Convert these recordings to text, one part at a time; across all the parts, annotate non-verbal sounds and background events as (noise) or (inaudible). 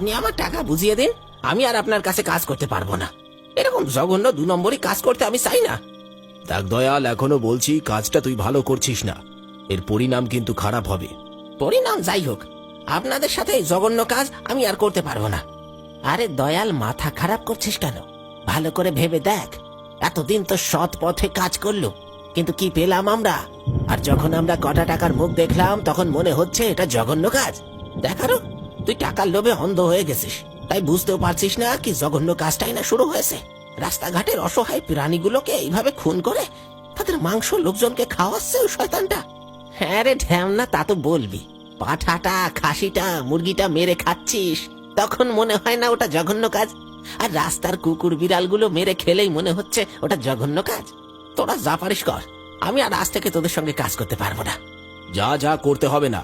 আপনি আমার টাকা বুঝিয়ে দিন। আমি আর আপনার কাছে কাজ করতে পারব না। এরকম জঘন্য দু নম্বরই কাজ করতে আমি চাই না। দেখ দয়াল এখনও বলছি কাজটা তুই ভালো করছিস না। এর পরিণাম কিন্তু খারাপ হবে। পরিণাম যাই হোক আপনাদের সাথে এই জঘন্য কাজ আমি আর করতে পারব না। আরে দয়াল মাথা খারাপ করছিস কেন? ভালো করে ভেবে দেখ। এতদিন তো সৎ পথে কাজ করল কিন্তু কি পেলাম আমরা? আর যখন আমরা কটা টাকার মুখ দেখলাম তখন মনে হচ্ছে এটা জঘন্য কাজ। দেখারও তুই টাকার লোভে অন্ধ হয়ে গেছিস। তাই বুঝতেও পারছিস না কি জঘন্য কাজটাই না শুরু হয়েছে। রাস্তাঘাটের অসহায় প্রাণীগুলোকে এইভাবে খুন করে তাদের মাংস লোকজনকে খাওয়াচ্ছে ওই শয়তানটা? হ্যাঁ রে ঢ্যামনা, তা তো বলবি। পাঠাটা, খাসিটা, মুরগিটা মেরে খাচ্ছিস। তখন মনে হয় না ওটা জঘন্য কাজ। আর রাস্তার কুকুর বিড়ালগুলো মেরে খেলেই মনে হচ্ছে ওটা জঘন্য কাজ। তোরা যা পারিস কর। আমি আর আজ থেকে তোদের সঙ্গে কাজ করতে পারব না। যা যা করতে হবে না।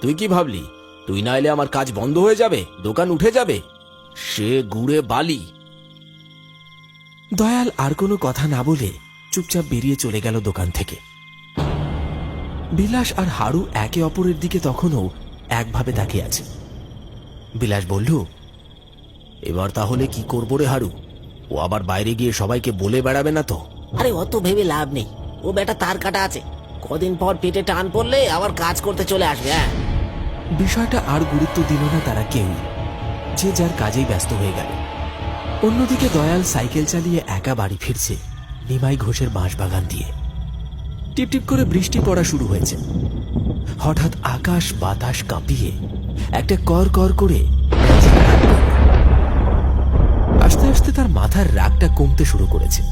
তুই কি ভাবলি? তুই না এলে আমার কাজ বন্ধ হয়ে যাবে দোকান উঠে যাবে। সে গুড়ে বালি। দয়াল আর কোনো কথা না বলে চুপচাপ বেরিয়ে চলে গেল দোকান থেকে। বিলাস আর হাড়ু একে অপরের দিকে তখনও একভাবে তাকিয়ে আছে। বিলাস বলল এবার তাহলে কি করব রে হারু? ও আবার বাইরে গিয়ে সবাইকে বলে বেড়াবে না তো। আরে অত ভেবে লাভ নেই। ও বেটা তার কাটা আছে। কদিন পর পেটে টান পড়লে আবার কাজ করতে চলে আসবে হ্যাঁ? বিষয়টা আর গুরুত্ব দিল না তারা কেউ। যে যার কাজেই ব্যস্ত হয়ে গেল। অন্যদিকে দয়াল সাইকেল চালিয়ে একা বাড়ি ফিরছে নিমাই ঘোষের বাঁশবাগান দিয়ে। টিপটিপ করে বৃষ্টি পড়া শুরু হয়েছে। হঠাৎ আকাশ বাতাস কাঁপিয়ে একটা কর কর করে আস্তে আস্তে তার মাথার রাগটা কমতে শুরু করেছে।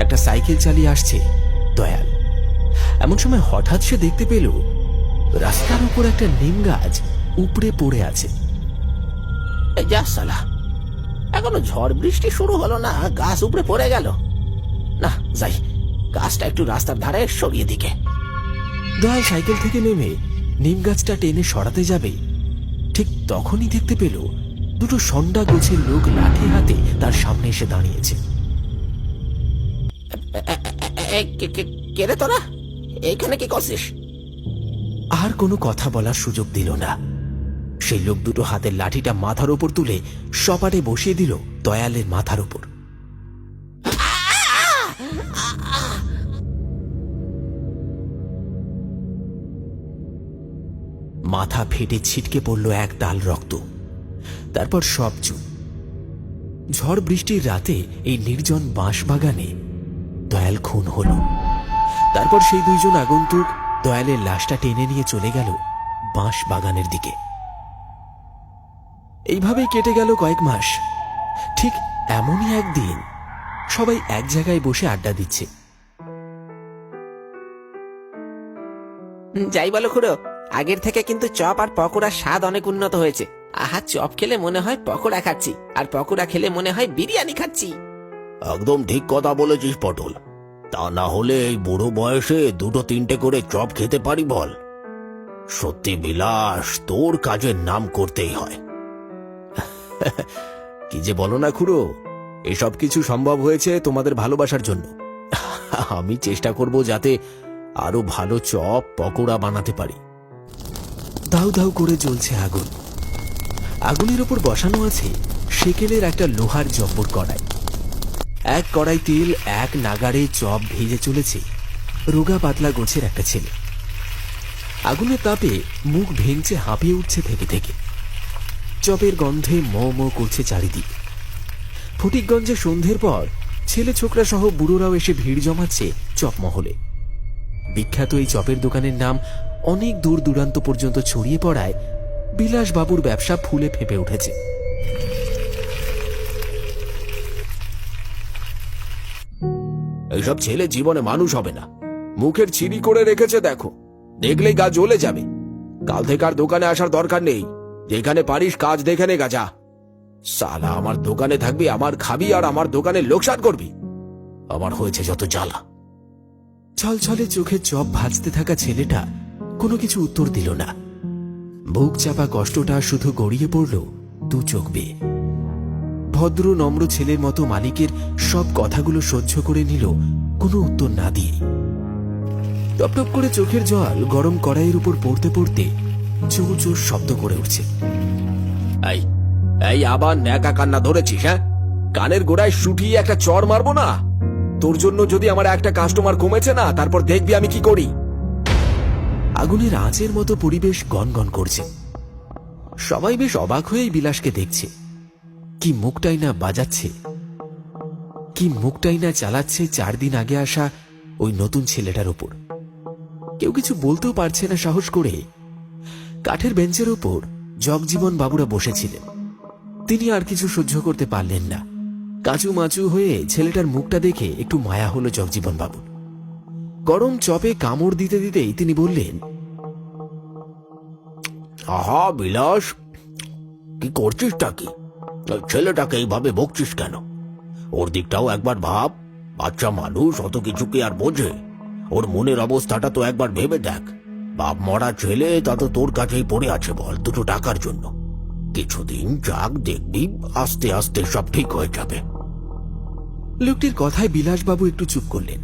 একটা সাইকেল চালিয়ে আসছে দয়াল। এমন সময় হঠাৎ সে দেখতে পেল রাস্তার উপর একটা নিম গাছ উপড়ে পড়ে আছে। যা সালা এখনও ঝড় বৃষ্টি শুরু হলো না গাছ উপরে পড়ে গেল। না যাই গাছটা একটু রাস্তার ধারে সরিয়ে দিকে। দয়াল সাইকেল থেকে নেমে নিম গাছটা টেনে সরাতে যাবে। ঠিক তখনই দেখতে পেল দুটো সন্ডা গোছের লোক লাঠি হাতে তার সামনে এসে দাঁড়িয়েছে। কে- কে- কে রে তোরা? এইখানে কি করছিস? আর কোনো কথা বলার সুযোগ দিল না। সেই লোক দুটো হাতের লাঠিটা মাথার উপর তুলে সপাটে বসিয়ে দিল দয়ালের মাথার উপর মাথা ফেটে ছিটকে পড়ল এক ডাল রক্ত। তারপর সব চুপ। ঝড় বৃষ্টির রাতে এই নির্জন বাঁশবাগানে দয়াল খুন হল। তারপর সেই দুইজন আগন্তুক দয়ালের লাশটা টেনে নিয়ে চলে গেল বাঁশ বাগানের দিকে। এইভাবেই কেটে গেল কয়েক মাস। ঠিক এমনই একদিন সবাই এক জায়গায় বসে আড্ডা দিচ্ছে। যাই বলো খুড়ো, আগের থেকে কিন্তু চপ আর পকোড়ার স্বাদ অনেক উন্নত হয়েছে। আহা, চপ খেলে মনে হয় পকোড়া খাচ্ছি, আর পকোড়া খেলে মনে হয় বিরিয়ানি খাচ্ছি। একদম ঠিক কথা বলেছিস পটল। তা না হলে এই বুড়ো বয়সে দুটো তিনটে করে চপ খেতে পারি বল। সত্যি বিলাস, তোর কাজের নাম করতেই হয়। (laughs) কি যে বলো না খুড়ো, এসব কিছু সম্ভব হয়েছে তোমাদের ভালোবাসার জন্য। (laughs) আমি চেষ্টা করব যাতে আরও ভালো চপ, পকোড়া বানাতে পারি। দাউ দাউ করে জ্বলছে আগুন। আগুনের ওপর বসানো আছে সেকেলের একটা লোহার জব্বর কড়াই। এক কড়াই তেল, এক নাগারে চপ ভেজে চলেছে। রোগা পাতলা গোছের একটা ছেলে। আগুনের তাপে মুখ ভেঙছে হাঁপিয়ে উঠছে থেকে থেকে। চপের গন্ধে ম ম করছে চারিদিক। ফটিকগঞ্জে সন্ধ্যের পর ছেলে ছোকরা সহ বুড়োরাও এসে ভিড় জমাচ্ছে চপমহলে বিখ্যাত এই চপের দোকানের নাম অনেক দূর দূরান্ত পর্যন্ত ছড়িয়ে পড়ায় বিলাসবাবুর ব্যবসা ফুলে ফেপে উঠেছে। এইসব ছেলে জীবনে মানুষ হবে না। মুখের ছিরি করে রেখেছে দেখো। দেখলেই গা জ্বলে যাবে। কাল থেকে আর দোকানে আসার দরকার নেই। যেখানে পারিস কাজ দেখে নে গা, যা। সালা আমার দোকানে থাকবি, আমার খাবি আর আমার দোকানে লোকসান করবি। আমার হয়েছে যত জ্বালা। ছলছলে চোখে চপ ভাজতে থাকা ছেলেটা কোনো কিছু উত্তর দিল না। বুক চাপা কষ্টটা শুধু গড়িয়ে পড়ল দু চোখ বেয়ে। ভদ্র নম্র ছেলের মতো মালিকের সব কথাগুলো সহ্য করে নিল কোনো উত্তর না দিয়ে। টপটপ করে চোখের জল গরম কড়াইয়ের উপর পড়তে পড়তে চৌ চৌ শব্দ করে উঠছে। এই এই আবার ন্যাকা কান্না ধরেছিস হ্যাঁ? কানের গোড়ায় শুটিয়ে একটা চর মারবো না? তোর জন্য যদি আমার একটা কাস্টমার কমেছে না তারপর দেখবি আমি কি করি। আগুনের আঁচের মতো পরিবেশ গনগন করছে। সবাই বেশ অবাক হয়েই বিলাসকে দেখছে। কি মুখটাই না বাজাচ্ছে? কি মুখটাই না চালাচ্ছে চার দিন আগে আসা ওই নতুন ছেলেটার উপর কেউ কিছু বলতেও পারছে না সাহস করে। কাঠের বেঞ্চের উপর জগজীবন বাবুরা বসেছিলেন। তিনি আর কিছু সহ্য করতে পারলেন না। কাঁচু মাচু হয়ে ছেলেটার মুখটা দেখে একটু মায়া হলো জগজীবন বাবুর। গরম চপে কামড় দিতে দিতেই তিনি বললেন, আহা, বিলাস, কি করছিসটা কি? ওই ছেলেটাকে এইভাবে বকছিস কেন? ওর দিকটাও একবার ভাব। বাচ্চা মানুষ, অত কিছু কি আর বোঝে? ওর মনের অবস্থাটা তো একবার ভেবে দেখ। বাপ মরা ছেলে, তা তো তোর কাছেই পড়ে আছে বল দুটো টাকার জন্য। কিছুদিন যাক, দেখবি, আস্তে আস্তে সব ঠিক হয়ে যাবে। লোকটির কথায় বিলাসবাবু একটু চুপ করলেন।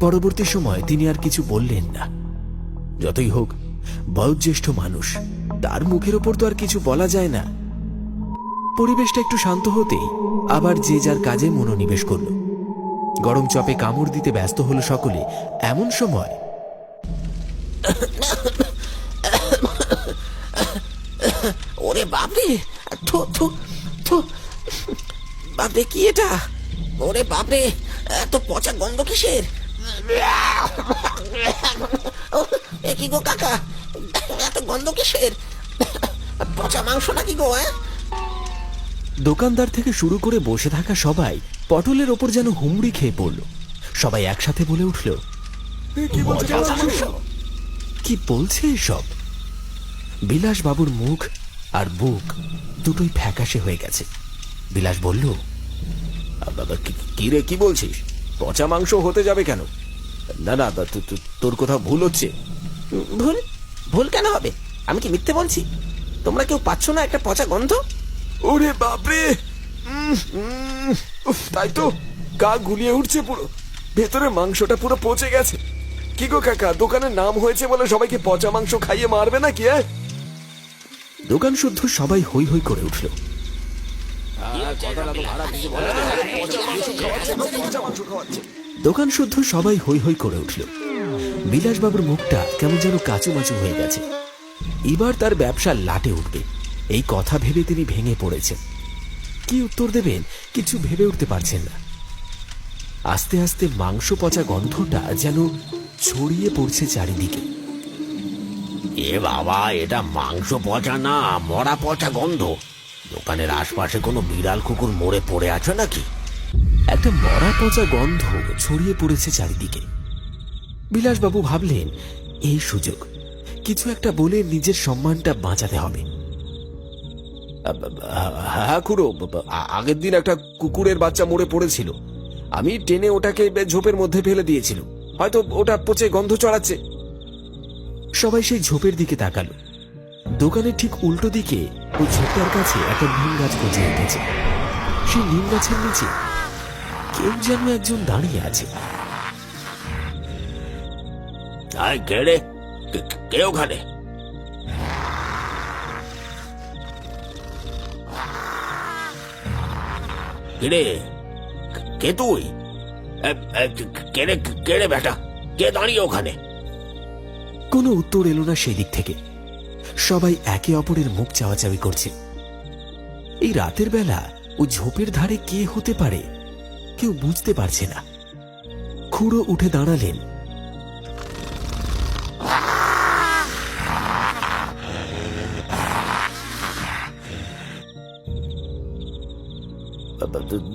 পরবর্তী সময় তিনি আর কিছু বললেন না। যতই হোক, বয়োজ্যেষ্ঠ মানুষ, তার মুখের ওপর তো আর কিছু বলা যায় না। পরিবেশটা একটু শান্ত হতেই আবার যে যার কাজে মনোনিবেশ করল। গরম চপে কামড় দিতে ব্যস্ত হলো সকলে, এমন সময় ওরে বাপরে, থু বাপরে, কি এটা? ওরে বাপরে, এত পচা গন্ধ কিসের? কি গো কাকা? এত গন্ধ কিসের? পচা মাংস নাকি গো হ্যাঁ? দোকানদার থেকে শুরু করে বসে থাকা সবাই পটলের ওপর যেন হুমড়ি খেয়ে পড়ল। সবাই একসাথে বলে উঠল কি বলছে? এসব? বিলাসবাবুর মুখ আর বুক দুটোই ফ্যাকাশে হয়ে গেছে। বিলাস বলল বাবা কি রে কি বলছিস? পচা মাংস হতে যাবে কেন? না না তোর কোথাও ভুল হচ্ছে। ভুল? ভুল কেন হবে? আমি কি মিথ্যে বলছি? তোমরা কেউ পাচ্ছ না একটা পচা গন্ধ? ওরে বাপরে। উফ, তাই তো। গা গুলিয়ে উঠছে পুরো। ভেতরে মাংসটা পুরো পচে গেছে। কি গো কাকা দোকানের নাম হয়েছে বলে সবাইকে পচা মাংস খাইয়ে মারবে নাকি হ্যাঁ দোকান শুদ্ধ সবাই হই হই করে উঠল। দোকান শুদ্ধ সবাই হই হই করে উঠল। বিলাসবাবুর মুখটা কেমন যেন কাঁচু মাচু হয়ে গেছে। এবার তার ব্যবসা লাটে উঠবে। এই কথা ভেবে তিনি ভেঙে পড়েছেন। কি উত্তর দেবেন? কিছু ভেবে উঠতে পারছেন না। আস্তে আস্তে মাংস পচা গন্ধটা যেন ছড়িয়ে পড়ছে চারিদিকে। এ বাবা এটা মাংস পচা না মরা পচা গন্ধ। দোকানের আশপাশে কোনো বিড়াল কুকুর মরে পড়ে আছে নাকি? একটা মরা পচা গন্ধ ছড়িয়ে পড়েছে চারিদিকে। বিলাসবাবু ভাবলেন এই সুযোগ। কিছু একটা বলে নিজের সম্মানটা বাঁচাতে হবে। হ্যাঁ খুড়ো আগের দিন একটা কুকুরের বাচ্চা মরে পড়েছিল। আমি টেনে ওটাকে ঝোপের মধ্যে ফেলে দিয়েছিল হয়তো ওটা পচে গন্ধ চড়াচ্ছে। সবাই সেই ঝোপের দিকে তাকালো। দোকানের ঠিক উল্টো দিকে ওই ঝোপটার কাছে একটা নিম গাছ গজে উঠেছে। সেই নিম গাছের নিচে কেউ যেন একজন দাঁড়িয়ে আছে। কে ওখানে? কে রে কে তুই কেড়ে কেড়ে বেটা? কে দাঁড়িয়ে ওখানে? কোনো উত্তর এলো না সেদিক থেকে। সবাই একে অপরের মুখ চাওয়াচাওয়ি করছে। এই রাতের বেলা ও ঝোপের ধারে কে হতে পারে কেউ বুঝতে পারছে না। খুঁড়ো উঠে দাঁড়ালেন।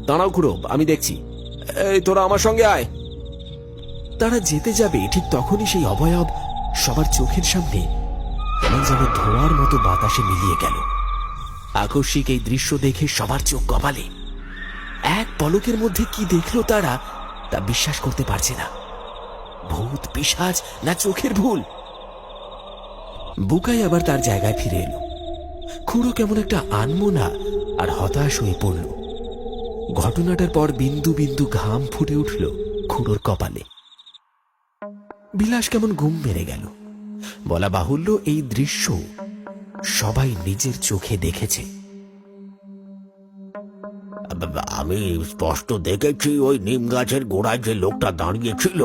দাঁড়াও খুড়ো, আমি দেখছি। এই তোরা আমার সঙ্গে আয়। তারা যেতে যাবে, ঠিক তখনই সেই অবয়ব সবার চোখের সামনে যেন ধোঁয়ার মতো বাতাসে মিলিয়ে গেল। আকস্মিক এই দৃশ্য দেখে সবার চোখ কপালে এক পলকের মধ্যে কি দেখল তারা, তা বিশ্বাস করতে পারছে না। ভূত, পিসাজ না চোখের ভুল? বুকাই আবার তার জায়গায় ফিরে এলো। খুঁড়ো কেমন একটা আনমোনা আর হতাশ হয়ে পড়ল। ঘটনাটার পর বিন্দু বিন্দু ঘাম ফুটে উঠল খুঁড়োর কপালে। বিলাস কেমন ঘুম মেরে গেল। বলা বাহুল্য এই দৃশ্য সবাই নিজের চোখে দেখেছে। আমি স্পষ্ট দেখেছি ওই নিম গাছের গোড়ায় যে লোকটা দাঁড়িয়েছিল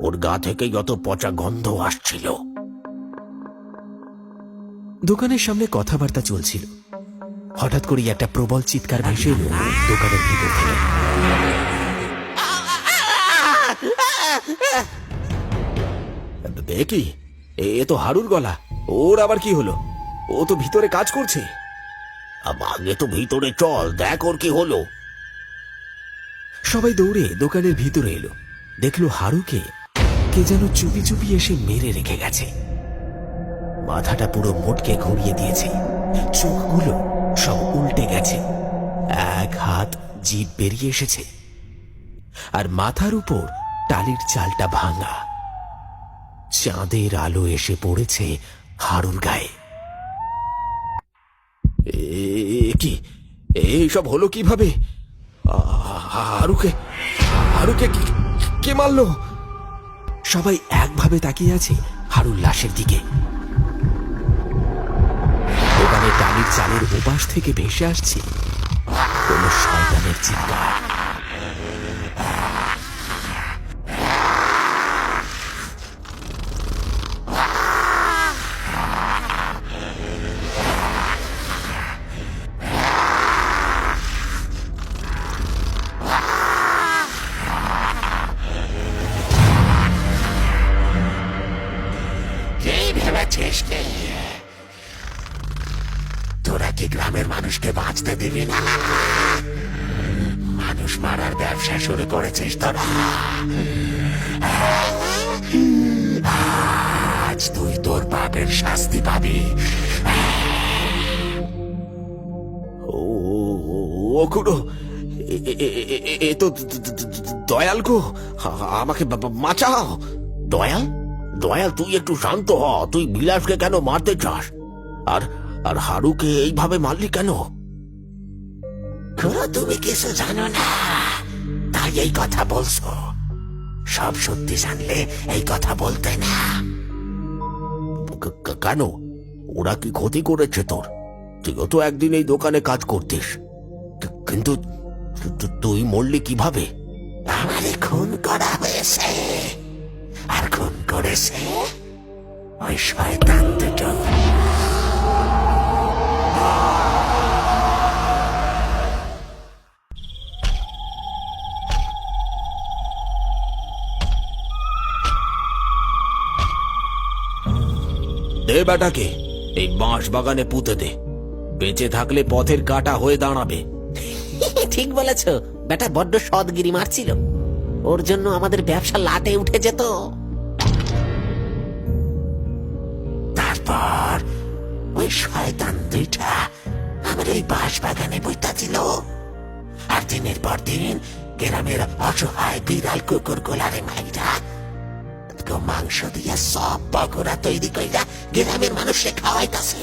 ওর গা থেকে যত পচা গন্ধ আসছিল। দোকানের সামনে কথাবার্তা চলছিল। হঠাৎ করেই একটা প্রবল চিৎকার ভেসে এলো দোকানের ভিতর থেকে। দেখি এ এ তো হারুর গলা। ওর আবার কি হলো? ও তো ভিতরে কাজ করছে। আগে তো ভিতরে চল দেখ ওর কি হলো। সবাই দৌড়ে দোকানের ভিতরে এলো। দেখল হারুকে কে যেন চুপি চুপি এসে মেরে রেখে গেছে। মাথাটা পুরো মোটকে ঘুরিয়ে দিয়েছে। চোখগুলো সব উল্টে গেছে। এক হাত জিভ বেরিয়ে এসেছে আর মাথার উপর টালির চালটা ভাঙা। চাঁদের আলো এসে পড়েছে হারুর গায়ে। কি? এইসব হলো কীভাবে? হারুকে হারুকে কে মারলো? সবাই একভাবে তাকিয়ে আছে হারুর লাশের দিকে। টালির চালের উপাস থেকে ভেসে আসছে। কোনো শয়তানের চিৎকার। আজ তুই তোর শাস্তি পাবি ও খুড়ো দয়াল গো আমাকে বাঁচাও দয়াল দয়াল তুই একটু শান্ত হ তুই বিলাসকে কেন মারতে চাস আর আর হারুকে এইভাবে মারলি কেন তুমি কিছু জানো না তাই এই কথা বলছো? সব সত্যি জানলে এই কথা বলতে না। কেন? ওরা কি ক্ষতি করেছে তোর? তুইও তো একদিন এই দোকানে কাজ করতিস। কিন্তু তুই মরলি কীভাবে? আমারে খুন করা হয়েছে। আর খুন করেছে ওই শয়তান দুটো। বেটাকে এই বাঁশ বাগানে পুঁতে দে। বেঁচে থাকলে পথের কাটা হয়ে দাঁড়াবে। (laughs) ঠিক বলেছ। বেটা বড্ড সদগিরি মারছিল। ওর জন্য আমাদের ব্যবসা লাটে উঠে যেত। তারপর ওই শয়তান দুইটা আমার এই বাঁশ বাগানে বইতা ছিল আর দিনের পর দিন গ্রামের অসহায় বিড়াল কুকুর গোলারে মাইরা গো মাংস দিয়া সব পকোড়া তৈরি কইরা গ্রামের মানুষে খাওয়াইতাছে।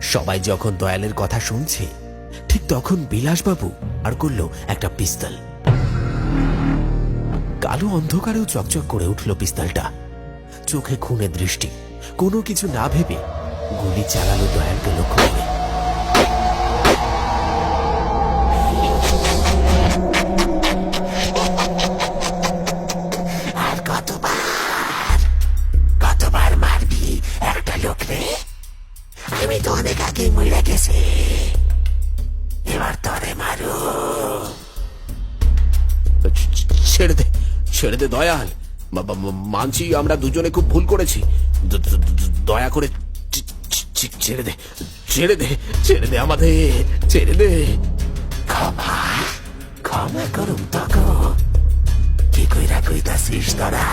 সবাই যখন দয়ালের কথা শুনছে, ঠিক তখন বিলাসবাবু আর করল একটা পিস্তল। কালো অন্ধকারেও চকচক করে উঠল পিস্তলটা। চোখে খুনে দৃষ্টি, কোনো কিছু না ভেবে গুলি চালালো দয়ালকে লক্ষ্য করে। আমি তো অনেক আগে মরে গেছি এবার তরে মারু ছেড়ে দে ছেড়ে দে দয়াল। মানছি আমরা দুজনে খুব ভুল করেছি। দয়া করে ছেড়ে দে ছেড়ে দে ছেড়ে দে আমাদের ছেড়ে দে। ক্ষমা ক্ষমা করুম তখন কি কইরা কইতাছিস তোরা?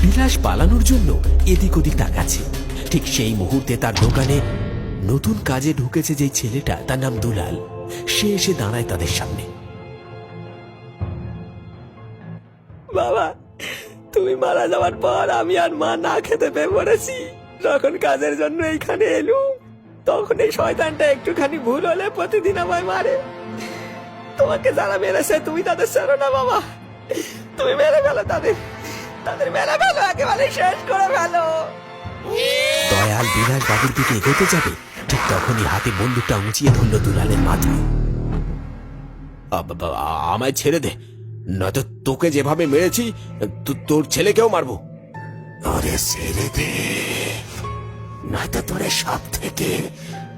বিলাস পালানোর জন্য এদিক ওদিক তাকাচ্ছে। ঠিক সেই মুহূর্তে তার দোকানে নতুন কাজে ঢুকেছে যেই ছেলেটা, তার নাম দুলাল। সে এসে দাঁড়ায় তাদের সামনে। বাবা, তুমি মারা যাওয়ার পর আমি আর মা না খেতে পেয়ে পড়েছি। যখন কাজের জন্য এইখানে এলুম তখন এই শয়তানটা একটুখানি ভুল হলে প্রতিদিন আমায় মারে। তোমাকে যারা মেরেছে, তুমি তাদের ছাড়ো না বাবা। তুমি মেরে ফেলো তাদের। তাদের মেরে ফেলো একেবারে শেষ করে ফেলো। দয়াল বাবুর দিকে এগোতে যাবে ঠিক তখনই হাতে বন্দুকটা উঁচিয়ে ধরল দুলালের মাথায়। আমায় ছেড়ে দে নয়তো তোকে যেভাবে মেরেছি তোর ছেলেকেও মারবো। ওরে ছেড়ে দে। নয়তো তোরে সব থেকে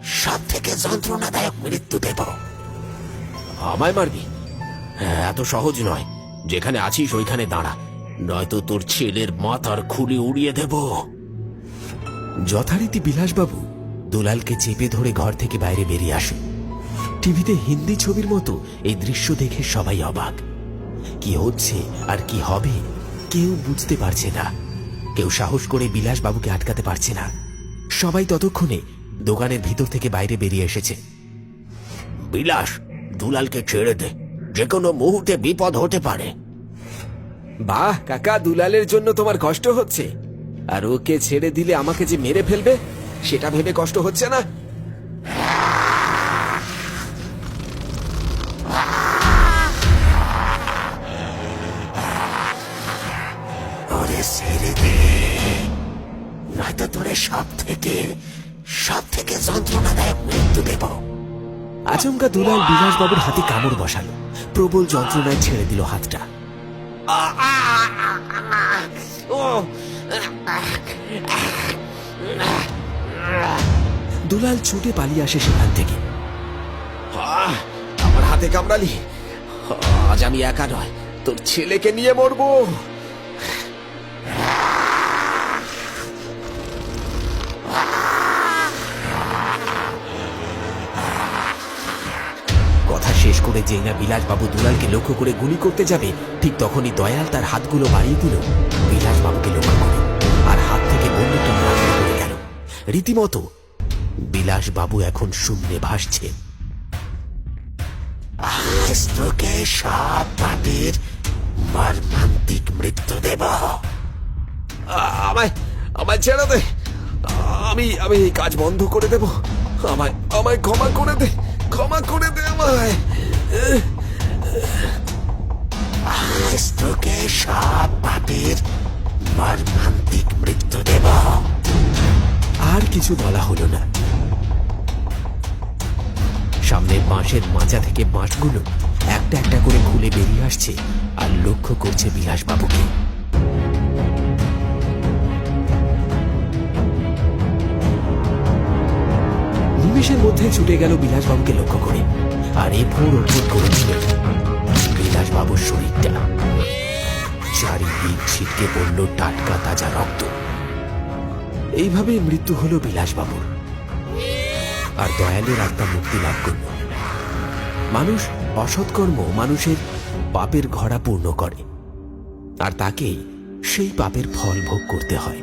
সব থেকে যন্ত্রণাদায়ক মৃত্যু দেব। আমায় মারবি? হ্যাঁ, এত সহজ নয়। যেখানে আছিস ওইখানে দাঁড়া। নয়তো তোর ছেলের মাথার খুলি উড়িয়ে দেব। যথারীতি বিলাসবাবু দুলালকে চেপে ধরে ঘর থেকে বাইরে বেরিয়ে আসে টিভিতে হিন্দি ছবির মতো এই দৃশ্য দেখে সবাই অবাক। কি হচ্ছে আর কি হবে কেউ বুঝতে পারছে না। কেউ সাহস করে বিলাসবাবুকে আটকাতে পারছে না। সবাই ততক্ষণে দোকানের ভিতর থেকে বাইরে বেরিয়ে এসেছে। বিলাস, দুলালকে ছেড়ে দে। যে কোনো মুহূর্তে বিপদ হতে পারে। বাহ, কাকা, দুলালের জন্য তোমার কষ্ট হচ্ছে। আর ওকে ছেড়ে দিলে আমাকে যে মেরে ফেলবে সেটা ভেবে কষ্ট হচ্ছে না? নয়তো তোরে সব থেকে সব থেকে যন্ত্রণাদায়ক মৃত্যু দেব। আচমকা দুলাল বিলাসবাবুর হাতে কামড় বসালো। প্রবল যন্ত্রণায় ছেড়ে দিল হাতটা। দুলাল ছুটে পালিয়ে আসে সেখান থেকে। আহ, আমার হাতে কামড়ালি। আজ আমি একা নয় তোর ছেলেকে নিয়ে মরবো। কথা শেষ করে যেই না বিলাসবাবু দুলালকে লক্ষ্য করে গুলি করতে যাবে ঠিক তখনই দয়াল তার হাতগুলো বাড়িয়ে দিল। বিলাসবাবুকে লক্ষ্য করে আর হাত থেকে বন্দুকটা পড়ে গেল। রীতিমতো বিলাসবাবু এখন শূন্যে ভাসছে। আজ তোকে সব পাপের মর্মান্তিক মৃত্যু দেব। আমায় আমায় ছেড়ে দে। আমি আমি এই কাজ বন্ধ করে দেব। আমায় আমায় ক্ষমা করে দে। ক্ষমা করে দে আমায়। আজ তোকে সব পাপের মর্মান্তিক মৃত্যু দেব। আর কিছু বলা হলো না। সামনের বাঁশের মাচা থেকে বাঁশগুলো একটা একটা করে খুলে বেরিয়ে আসছে আর লক্ষ্য করছে বিলাসবাবুকে নিমেষের মধ্যে ছুটে গেল বিলাসবাবুকে লক্ষ্য করে আর এ ফোর ওঠর করে দিল বিলাসবাবুর শরীরটা। চারিদিক ছিটকে পড়ল টাটকা তাজা রক্ত। এইভাবে মৃত্যু হলো বিলাসবাবুর। আর দয়ালের আত্মা মুক্তি লাভ করল। মানুষ অসৎকর্ম মানুষের পাপের ঘরা পূর্ণ করে। আর তাকেই সেই পাপের ফল ভোগ করতে হয়।